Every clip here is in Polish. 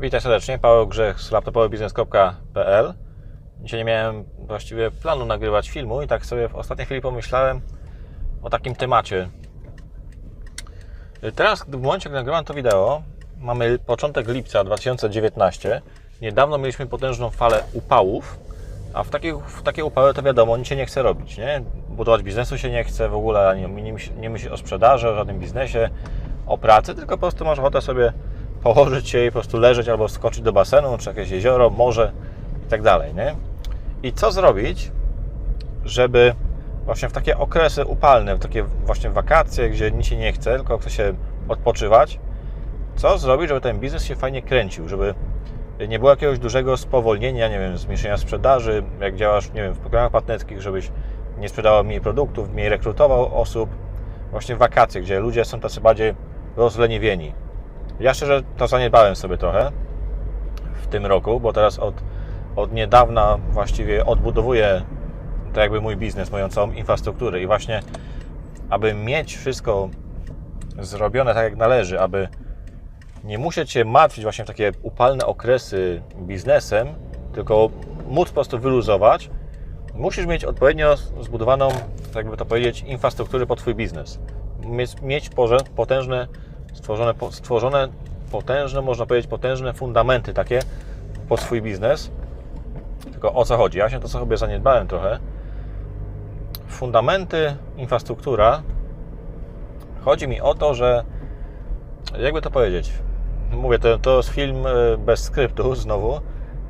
Witaj serdecznie, Paweł Grzech z laptopowybiznes.pl Dzisiaj nie miałem właściwie planu nagrywać filmu i tak sobie w ostatniej chwili pomyślałem o takim temacie. Teraz, w momencie, jak nagrywam to wideo, mamy początek lipca 2019. Niedawno mieliśmy potężną falę upałów, a w takie, w takie upały to wiadomo, nic się nie chce robić, nie? Budować biznesu się nie chce w ogóle, nie, nie, myśl- nie myśli o sprzedaży, o żadnym biznesie, o pracy, tylko po prostu masz ochotę sobie położyć się i po prostu leżeć albo skoczyć do basenu, czy jakieś jezioro, morze i tak dalej, nie? I co zrobić, żeby właśnie w takie okresy upalne, w takie właśnie wakacje, gdzie nic się nie chce, tylko chce się odpoczywać, co zrobić, żeby ten biznes się fajnie kręcił, żeby nie było jakiegoś dużego spowolnienia, nie wiem, zmniejszenia sprzedaży, jak działasz, nie wiem, w programach partnerskich, żebyś nie sprzedawał mniej produktów, mniej rekrutował osób, właśnie wakacje, gdzie ludzie są tacy bardziej rozleniwieni. Ja szczerze to zaniedbałem sobie trochę w tym roku, bo teraz od, od niedawna właściwie odbudowuję to jakby mój biznes, moją całą infrastrukturę i właśnie aby mieć wszystko zrobione tak jak należy, aby nie musieć się martwić właśnie w takie upalne okresy biznesem, tylko móc po prostu wyluzować, musisz mieć odpowiednio zbudowaną, tak jakby to powiedzieć, infrastrukturę pod Twój biznes. Mieć, potężne, stworzone, po- stworzone potężne, można powiedzieć, potężne fundamenty takie pod swój biznes. Tylko o co chodzi? Ja się to sobie zaniedbałem trochę. Fundamenty, infrastruktura. Chodzi mi o to, że jakby to powiedzieć, mówię, to, to jest film e, bez skryptu znowu,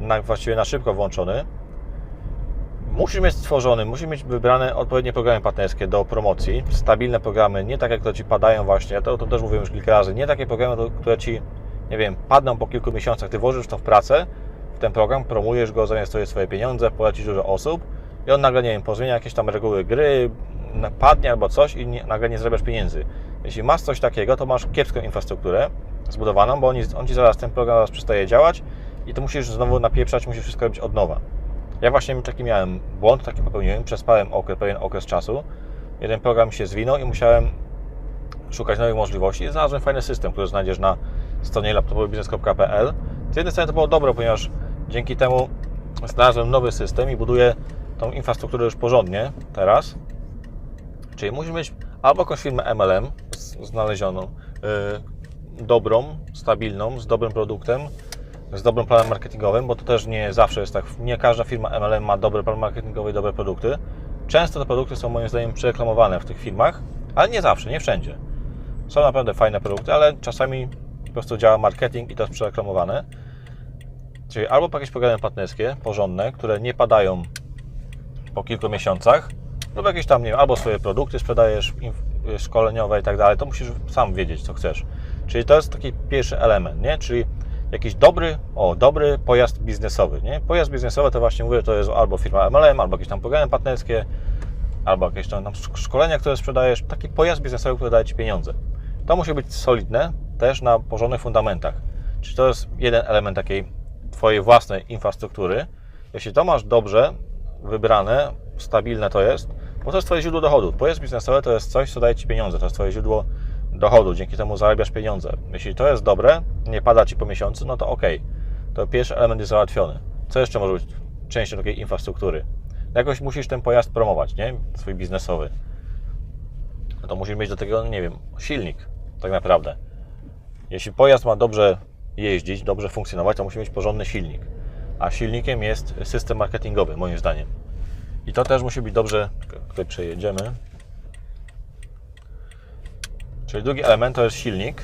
na, właściwie na szybko włączony. Musisz mieć stworzony, musisz mieć wybrane odpowiednie programy partnerskie do promocji, stabilne programy, nie tak jak to Ci padają właśnie, ja to, to też mówiłem już kilka razy, nie takie programy, które Ci, nie wiem, padną po kilku miesiącach, Ty włożysz to w pracę, w ten program, promujesz go, zainwestujesz swoje pieniądze, polecisz dużo osób i on nagle, nie wiem, pozmienia jakieś tam reguły gry, padnie albo coś i nie, nagle nie zarabiasz pieniędzy. Jeśli masz coś takiego, to masz kiepską infrastrukturę zbudowaną, bo on, on Ci zaraz, ten program zaraz przestaje działać i to musisz znowu napieprzać, musisz wszystko robić od nowa. Ja właśnie taki miałem błąd, taki popełniłem, przespałem okres, pewien okres czasu. Jeden program się zwinął i musiałem szukać nowych możliwości znalazłem fajny system, który znajdziesz na stronie laptopowybiznes.pl. Z jednej strony to było dobre, ponieważ dzięki temu znalazłem nowy system i buduję tą infrastrukturę już porządnie teraz. Czyli musisz mieć albo jakąś firmę MLM znalezioną, yy, dobrą, stabilną, z dobrym produktem, z dobrym planem marketingowym, bo to też nie zawsze jest tak. Nie każda firma MLM ma dobry plan marketingowy i dobre produkty. Często te produkty są moim zdaniem przereklamowane w tych firmach, ale nie zawsze, nie wszędzie. Są naprawdę fajne produkty, ale czasami po prostu działa marketing i to jest przereklamowane. Czyli albo jakieś programy partnerskie, porządne, które nie padają po kilku miesiącach, lub jakieś tam, nie wiem, albo swoje produkty sprzedajesz szkoleniowe i tak dalej, to musisz sam wiedzieć, co chcesz. Czyli to jest taki pierwszy element, nie? Czyli jakiś dobry, o, dobry pojazd biznesowy, nie? Pojazd biznesowy to właśnie mówię, to jest albo firma MLM, albo jakieś tam programy partnerskie, albo jakieś tam, tam szk- szkolenia, które sprzedajesz, taki pojazd biznesowy, który daje Ci pieniądze. To musi być solidne, też na porządnych fundamentach. Czyli to jest jeden element takiej Twojej własnej infrastruktury. Jeśli to masz dobrze wybrane, stabilne to jest, bo to jest Twoje źródło dochodu. Pojazd biznesowy to jest coś, co daje Ci pieniądze, to jest Twoje źródło dochodu, dzięki temu zarabiasz pieniądze. Jeśli to jest dobre, nie pada Ci po miesiącu, no to ok. To pierwszy element jest załatwiony. Co jeszcze może być częścią takiej infrastruktury? Jakoś musisz ten pojazd promować, nie? Swój biznesowy. No to musisz mieć do tego, nie wiem, silnik, tak naprawdę. Jeśli pojazd ma dobrze jeździć, dobrze funkcjonować, to musi mieć porządny silnik. A silnikiem jest system marketingowy, moim zdaniem. I to też musi być dobrze. Tutaj przejedziemy. Czyli drugi element to jest silnik.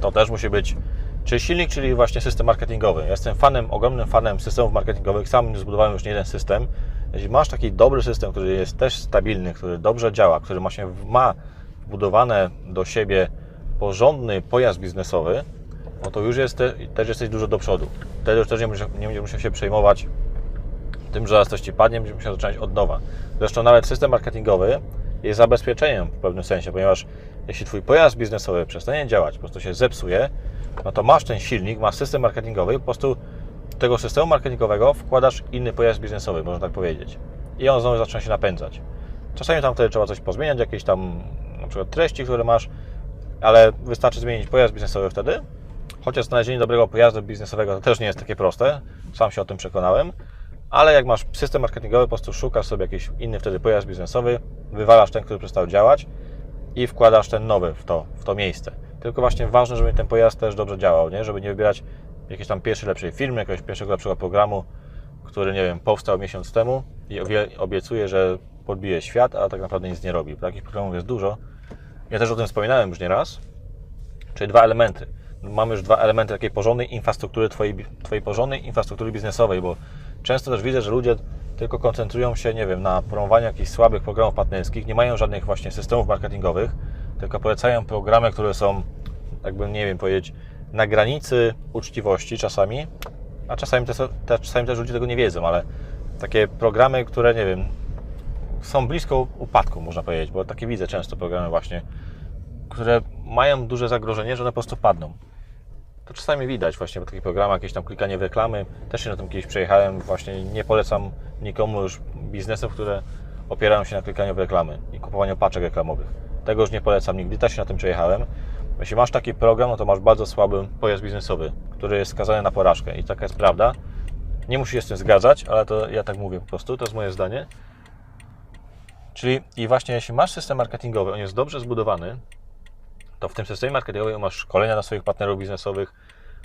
To też musi być. Czyli silnik, czyli właśnie system marketingowy. Ja jestem fanem, ogromnym fanem systemów marketingowych. Sam zbudowałem już nie jeden system. Jeśli masz taki dobry system, który jest też stabilny, który dobrze działa, który się, ma wbudowane do siebie porządny pojazd biznesowy, no to już jest te, też jesteś dużo do przodu. Wtedy już też nie będziesz, nie będziesz musiał się przejmować tym, że zaraz coś Ci padnie, będziesz musiał zacząć od nowa. Zresztą nawet system marketingowy jest zabezpieczeniem w pewnym sensie, ponieważ jeśli Twój pojazd biznesowy przestanie działać, po prostu się zepsuje, no to masz ten silnik, masz system marketingowy, po prostu tego systemu marketingowego wkładasz inny pojazd biznesowy, można tak powiedzieć. I on znowu zaczyna się napędzać. Czasami tam wtedy trzeba coś pozmieniać, jakieś tam na przykład treści, które masz, ale wystarczy zmienić pojazd biznesowy wtedy Chociaż znalezienie dobrego pojazdu biznesowego to też nie jest takie proste, sam się o tym przekonałem, ale jak masz system marketingowy, po prostu szukasz sobie jakiś inny wtedy pojazd biznesowy, wywalasz ten, który przestał działać i wkładasz ten nowy w to, w to miejsce. Tylko właśnie ważne, żeby ten pojazd też dobrze działał, nie? żeby nie wybierać jakiejś tam pierwszej lepszej firmy, jakiegoś pierwszego lepszego programu, który, nie wiem, powstał miesiąc temu i obie- obiecuje, że podbije świat, a tak naprawdę nic nie robi. Takich programów jest dużo. Ja też o tym wspominałem już nieraz. Czyli dwa elementy. Mamy już dwa elementy takiej porządnej infrastruktury, twojej, twojej porządnej infrastruktury biznesowej, bo często też widzę, że ludzie tylko koncentrują się, nie wiem, na promowaniu jakichś słabych programów partnerskich, nie mają żadnych właśnie systemów marketingowych, tylko polecają programy, które są, jakby, nie wiem, powiedzieć, na granicy uczciwości czasami, a czasami też, te, czasami też ludzie tego nie wiedzą, ale takie programy, które, nie wiem, są blisko upadku, można powiedzieć, bo takie widzę często programy właśnie, które mają duże zagrożenie, że one po prostu padną. To czasami widać właśnie w takich programach, jakieś tam klikanie w reklamy. Też się na tym kiedyś przejechałem. Właśnie nie polecam nikomu już biznesów, które opierają się na klikaniu w reklamy i kupowaniu paczek reklamowych. Tego już nie polecam nigdy, też się na tym przejechałem. Jeśli masz taki program, no to masz bardzo słaby pojazd biznesowy, który jest skazany na porażkę i taka jest prawda. Nie musisz się z tym zgadzać, ale to ja tak mówię po prostu, to jest moje zdanie. Czyli i właśnie jeśli masz system marketingowy, on jest dobrze zbudowany, to w tym systemie marketingowym masz szkolenia dla swoich partnerów biznesowych.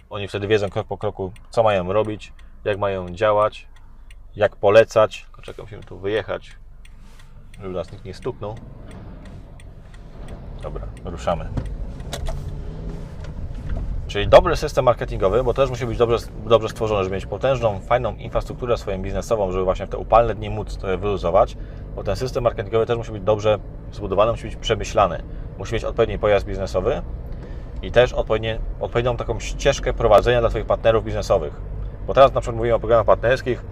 Oni wtedy wiedzą krok po kroku, co mają robić, jak mają działać, jak polecać. Czekam, musimy tu wyjechać, żeby nas nikt nie stuknął. Dobra, ruszamy. Czyli dobry system marketingowy, bo też musi być dobrze, dobrze stworzony, żeby mieć potężną, fajną infrastrukturę swoją biznesową, żeby właśnie w te upalne dni móc to wyluzować, bo ten system marketingowy też musi być dobrze zbudowany, musi być przemyślany. Musi mieć odpowiedni pojazd biznesowy i też odpowiednią taką ścieżkę prowadzenia dla Twoich partnerów biznesowych. Bo teraz na przykład mówimy o programach partnerskich,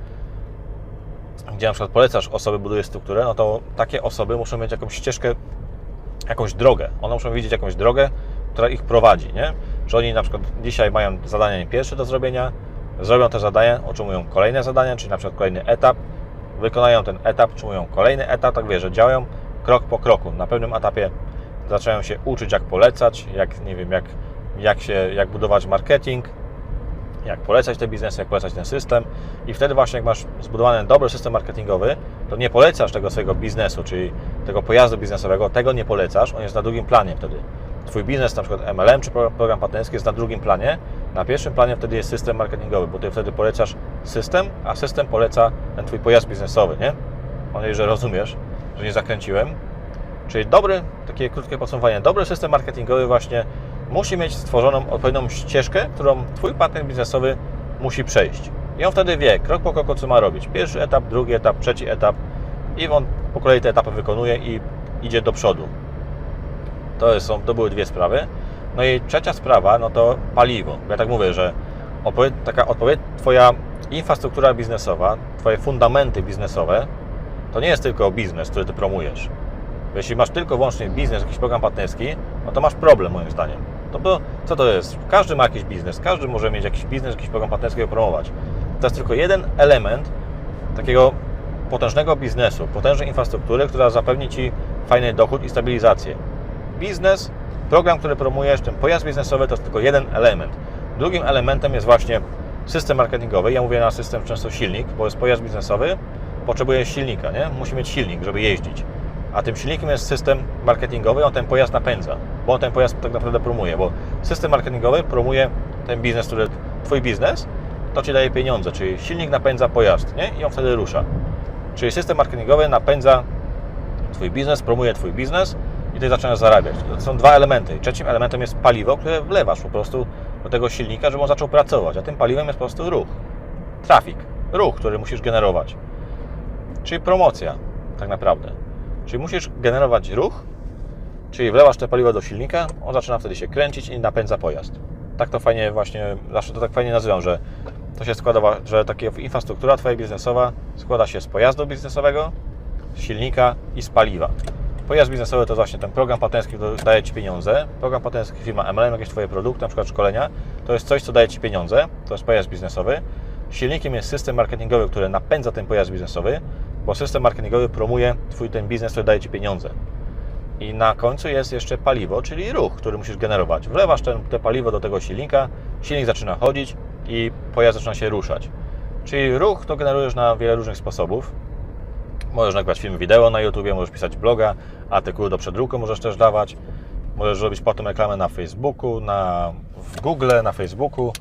gdzie na przykład polecasz osoby, budujesz strukturę, no to takie osoby muszą mieć jakąś ścieżkę, jakąś drogę. One muszą widzieć jakąś drogę, która ich prowadzi, nie? Że oni na przykład dzisiaj mają zadanie pierwsze do zrobienia, zrobią te zadania, otrzymują kolejne zadania, czyli na przykład kolejny etap, wykonają ten etap, otrzymują kolejny etap, tak wie, że działają krok po kroku. Na pewnym etapie zaczynają się uczyć, jak polecać, jak, nie wiem, jak, jak, się, jak budować marketing, jak polecać te biznesy, jak polecać ten system i wtedy właśnie jak masz zbudowany dobry system marketingowy, to nie polecasz tego swojego biznesu, czyli tego pojazdu biznesowego, tego nie polecasz, on jest na drugim planie wtedy. Twój biznes, na przykład MLM czy program partnerski jest na drugim planie, na pierwszym planie wtedy jest system marketingowy, bo Ty wtedy polecasz system, a system poleca ten Twój pojazd biznesowy, nie? Mam nadzieję, że rozumiesz, że nie zakręciłem. Czyli dobry, takie krótkie podsumowanie, dobry system marketingowy właśnie musi mieć stworzoną odpowiednią ścieżkę, którą Twój partner biznesowy musi przejść. I on wtedy wie, krok po kroku, co ma robić. Pierwszy etap, drugi etap, trzeci etap i on po kolei te etapy wykonuje i idzie do przodu. To, są, to były dwie sprawy. No i trzecia sprawa, no to paliwo. Ja tak mówię, że taka odpowiedź, Twoja infrastruktura biznesowa, Twoje fundamenty biznesowe, to nie jest tylko biznes, który Ty promujesz. Jeśli masz tylko wyłącznie biznes, jakiś program partnerski, no to masz problem moim zdaniem. To bo, co to jest? Każdy ma jakiś biznes, każdy może mieć jakiś biznes, jakiś program partnerski i promować. To jest tylko jeden element takiego potężnego biznesu, potężnej infrastruktury, która zapewni Ci fajny dochód i stabilizację. Biznes, program, który promujesz, ten pojazd biznesowy to jest tylko jeden element. Drugim elementem jest właśnie system marketingowy. Ja mówię na system często silnik, bo jest pojazd biznesowy, potrzebuje silnika, nie? Musi mieć silnik, żeby jeździć. A tym silnikiem jest system marketingowy, on ten pojazd napędza, bo on ten pojazd tak naprawdę promuje, bo system marketingowy promuje ten biznes, który Twój biznes, to Ci daje pieniądze, czyli silnik napędza pojazd, nie? I on wtedy rusza. Czyli system marketingowy napędza Twój biznes, promuje Twój biznes i Ty zaczynasz zarabiać. To są dwa elementy. Trzecim elementem jest paliwo, które wlewasz po prostu do tego silnika, żeby on zaczął pracować, a tym paliwem jest po prostu ruch. Trafik, ruch, który musisz generować. Czyli promocja, tak naprawdę. Czyli musisz generować ruch, czyli wlewasz te paliwo do silnika, on zaczyna wtedy się kręcić i napędza pojazd. Tak to fajnie właśnie, zawsze to tak fajnie nazywam, że to się składa, że taka infrastruktura Twoja biznesowa składa się z pojazdu biznesowego, silnika i z paliwa. Pojazd biznesowy to właśnie ten program partnerski, który daje Ci pieniądze. Program partnerski firma MLM, jakieś Twoje produkty, na przykład szkolenia, to jest coś, co daje Ci pieniądze, to jest pojazd biznesowy. Silnikiem jest system marketingowy, który napędza ten pojazd biznesowy, bo system marketingowy promuje Twój ten biznes, który daje Ci pieniądze. I na końcu jest jeszcze paliwo, czyli ruch, który musisz generować. Wlewasz ten, te paliwo do tego silnika, silnik zaczyna chodzić i pojazd zaczyna się ruszać. Czyli ruch to generujesz na wiele różnych sposobów. Możesz nagrywać film wideo na YouTube, możesz pisać bloga, artykuły do przedruku możesz też dawać. Możesz robić potem reklamę na Facebooku, na, w Google, na Facebooku.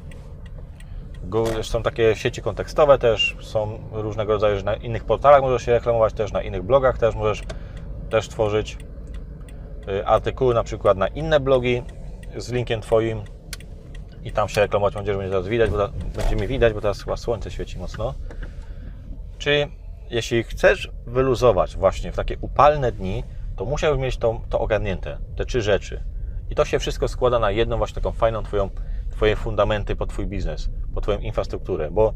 Są takie sieci kontekstowe też, są różnego rodzaju, że na innych portalach możesz się reklamować, też na innych blogach też możesz też tworzyć y, artykuły na przykład na inne blogi z linkiem Twoim i tam się reklamować. Mam będzie teraz widać, bo ta, będzie mi widać, bo teraz chyba słońce świeci mocno. Czyli jeśli chcesz wyluzować właśnie w takie upalne dni, to musiałbyś mieć to, to ogarnięte, te trzy rzeczy. I to się wszystko składa na jedną właśnie taką fajną twoją, Twoje fundamenty pod Twój biznes, pod Twoją infrastrukturę, bo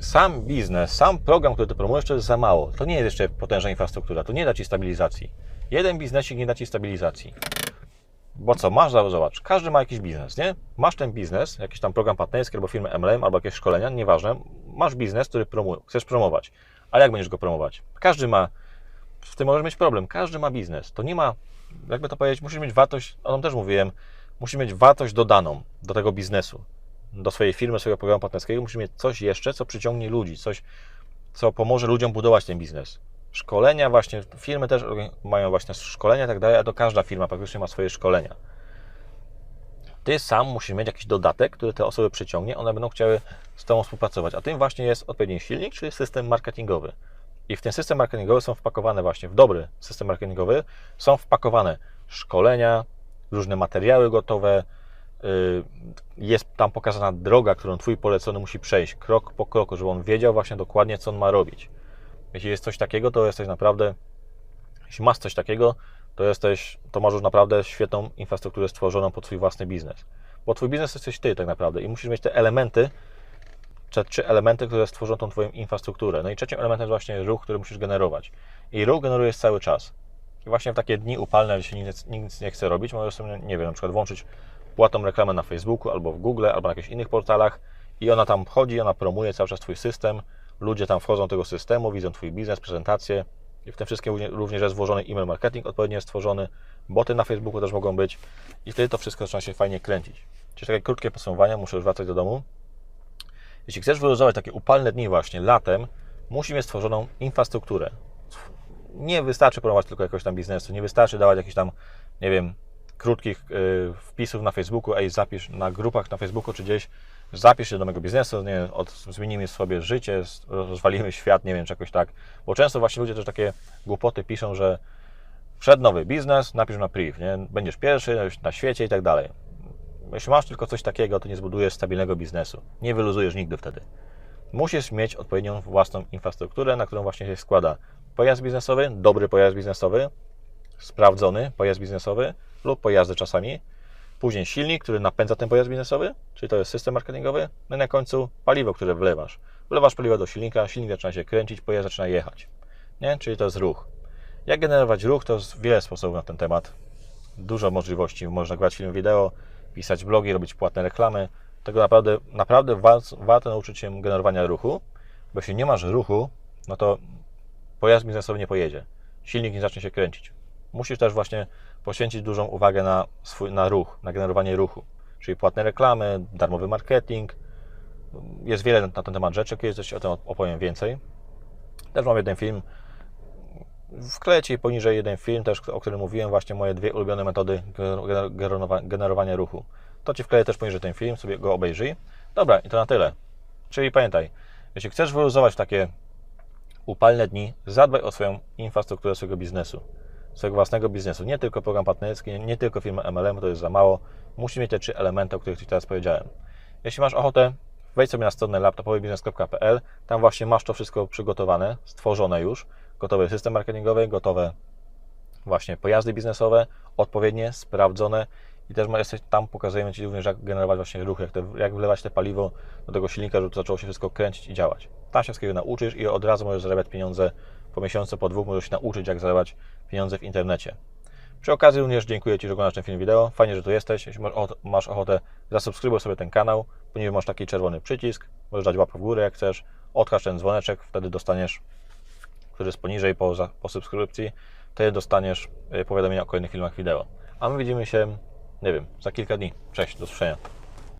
sam biznes, sam program, który Ty promujesz, to jest za mało. To nie jest jeszcze potężna infrastruktura, to nie da Ci stabilizacji. Jeden biznesik nie da Ci stabilizacji. Bo co, masz, zobacz, każdy ma jakiś biznes, nie? Masz ten biznes, jakiś tam program partnerski, albo firmę MLM, albo jakieś szkolenia, nieważne. Masz biznes, który promu chcesz promować. Ale jak będziesz go promować? Każdy ma, w tym możesz mieć problem, każdy ma biznes. To nie ma, jakby to powiedzieć, musisz mieć wartość, o tym też mówiłem, musisz mieć wartość dodaną do tego biznesu, do swojej firmy, swojego programu partnerskiego. Musisz mieć coś jeszcze, co przyciągnie ludzi, coś, co pomoże ludziom budować ten biznes szkolenia właśnie, firmy też mają właśnie szkolenia i tak dalej, a to każda firma praktycznie ma swoje szkolenia. Ty sam musisz mieć jakiś dodatek, który te osoby przyciągnie, one będą chciały z Tobą współpracować, a tym właśnie jest odpowiedni silnik, czyli system marketingowy. I w ten system marketingowy są wpakowane właśnie, w dobry system marketingowy są wpakowane szkolenia, różne materiały gotowe, jest tam pokazana droga, którą Twój polecony musi przejść, krok po kroku, żeby on wiedział właśnie dokładnie, co on ma robić. Jeśli jest coś takiego, to jesteś naprawdę, jeśli masz coś takiego, to jesteś, to masz już naprawdę świetną infrastrukturę stworzoną pod swój własny biznes. Bo twój biznes jesteś ty tak naprawdę i musisz mieć te elementy, czy trzy elementy, które stworzą tą twoją infrastrukturę. No i trzecim elementem jest właśnie ruch, który musisz generować. I ruch generujesz cały czas. I właśnie w takie dni upalne, jeśli nic, nic nie chce robić, możesz sobie, nie wiem, na przykład włączyć płatną reklamę na Facebooku, albo w Google, albo na jakichś innych portalach i ona tam wchodzi, ona promuje cały czas twój system, ludzie tam wchodzą do tego systemu, widzą Twój biznes, prezentację i w tym wszystkim również jest włożony e-mail marketing odpowiednio stworzony, boty na Facebooku też mogą być i wtedy to wszystko zaczyna się fajnie kręcić. Czyli takie krótkie podsumowania, muszę już wracać do domu. Jeśli chcesz wyluzować takie upalne dni właśnie latem, musi mieć stworzoną infrastrukturę. Nie wystarczy promować tylko jakiegoś tam biznesu, nie wystarczy dawać jakichś tam, nie wiem, krótkich y, wpisów na Facebooku, ej, zapisz na grupach na Facebooku czy gdzieś, zapisz się do mojego biznesu, nie od, zmienimy sobie życie, rozwalimy świat, nie wiem, czy jakoś tak. Bo często właśnie ludzie też takie głupoty piszą, że wszedł nowy biznes, napisz na priv, nie? Będziesz pierwszy na świecie i tak dalej. Jeśli masz tylko coś takiego, to nie zbudujesz stabilnego biznesu. Nie wyluzujesz nigdy wtedy. Musisz mieć odpowiednią własną infrastrukturę, na którą właśnie się składa pojazd biznesowy, dobry pojazd biznesowy, sprawdzony pojazd biznesowy lub pojazdy czasami, Później silnik, który napędza ten pojazd biznesowy, czyli to jest system marketingowy. No i na końcu paliwo, które wlewasz. Wlewasz paliwo do silnika, silnik zaczyna się kręcić, pojazd zaczyna jechać. Nie? Czyli to jest ruch. Jak generować ruch, to jest wiele sposobów na ten temat. Dużo możliwości. Można nagrywać film wideo, pisać blogi, robić płatne reklamy. Tego naprawdę, naprawdę warto nauczyć się generowania ruchu, bo jeśli nie masz ruchu, no to pojazd biznesowy nie pojedzie. Silnik nie zacznie się kręcić. Musisz też właśnie poświęcić dużą uwagę na, swój, na ruch, na generowanie ruchu, czyli płatne reklamy, darmowy marketing. Jest wiele na ten temat rzeczy, kiedyś o tym opowiem więcej. Też mam jeden film, wkleję Ci poniżej jeden film, też, o którym mówiłem, właśnie moje dwie ulubione metody generowania ruchu. To Ci wkleję też poniżej ten film, sobie go obejrzyj. Dobra, i to na tyle. Czyli pamiętaj, jeśli chcesz wyluzować takie upalne dni, zadbaj o swoją infrastrukturę swojego biznesu swojego własnego biznesu. Nie tylko program partnerski, nie tylko firma MLM, to jest za mało. Musi mieć te trzy elementy, o których Ci teraz powiedziałem. Jeśli masz ochotę, wejdź sobie na stronę laptopowybiznes.pl. Tam właśnie masz to wszystko przygotowane, stworzone już. Gotowy system marketingowy, gotowe właśnie pojazdy biznesowe, odpowiednie, sprawdzone i też tam pokazujemy Ci również, jak generować właśnie ruchy, jak, te, jak wlewać te paliwo do tego silnika, żeby to zaczęło się wszystko kręcić i działać. Tam się wszystkiego nauczysz i od razu możesz zarabiać pieniądze po miesiącu, po dwóch możesz się nauczyć, jak zarabiać pieniądze w internecie. Przy okazji również dziękuję Ci, że oglądasz ten film wideo. Fajnie, że tu jesteś. Jeśli masz ochotę, zasubskrybuj sobie ten kanał, ponieważ masz taki czerwony przycisk. Możesz dać łapkę w górę, jak chcesz. Odkaż ten dzwoneczek, wtedy dostaniesz, który jest poniżej po, po subskrypcji, wtedy dostaniesz e, powiadomienia o kolejnych filmach wideo. A my widzimy się, nie wiem, za kilka dni. Cześć, do usłyszenia.